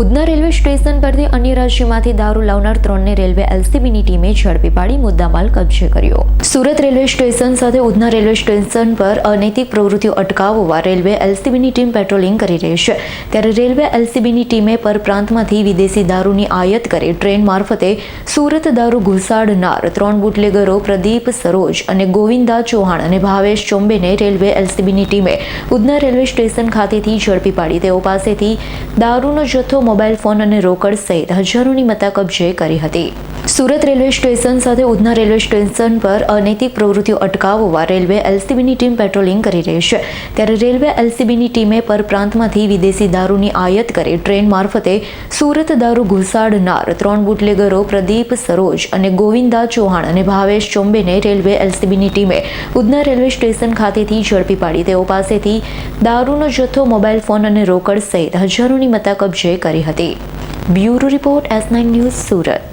Udhna railway station પરથી અન્ય રાજ્યમાંથી દારૂ લાવનાર ત્રણને રેલવે એલસીબીની ટીમે ઝડપી પાડી મુદ્દામાલ કબજે કર્યો. સુરત રેલવે સ્ટેશન સાથે ઉધના રેલવે સ્ટેશન પર અનૈતિક પ્રવૃત્તિઓ અટકાવવા રેલવે એલસીબીની ટીમ પેટ્રોલિંગ કરી રહી છે. ત્યારે રેલવે એલસીબીની ટીમે પરપ્રાંતમાંથી વિદેશી દારૂની આયાત કરી ટ્રેન મારફતે સુરત દારૂ ઘુસાડનાર ત્રણ બુટલેગરો પ્રદીપ સરોજ અને ગોવિંદા ચૌહાણ અને ભાવેશ ચોંબેને રેલવે એલસીબીની ટીમે ઉધના રેલવે સ્ટેશન ખાતેથી ઝડપી પાડી. તેઓ પાસેથી દારૂનો જથ્થો મોબાઈલ ફોન અને રોકડ સહિત હજારોની મતા કબજે કરી હતી. સુરત રેલવે સ્ટેશન સાથે ઉધના રેલવે સ્ટેશન પર અનૈતિક પ્રવૃત્તિઓ અટકાવવા રેલવે એલસીબીની ટીમ પેટ્રોલિંગ કરી રહી છે. ત્યારે રેલવે એલસીબીની ટીમે પરપ્રાંતમાંથી વિદેશી દારૂની આયાત કરી ટ્રેન મારફતે સુરત દારૂ ઘુસાડનાર ત્રણ બુટલેગરો પ્રદીપ સરોજ અને ગોવિંદા ચૌહાણ અને ભાવેશ ચોંબેને રેલવે એલસીબીની ટીમે ઉધના રેલવે સ્ટેશન ખાતેથી ઝડપી પાડી. તેઓ પાસેથી દારૂનો જથ્થો, મોબાઈલ ફોન અને રોકડ સહિત હજારોની મતા કબજે કરી હતી. Bureau report S nine news Surat.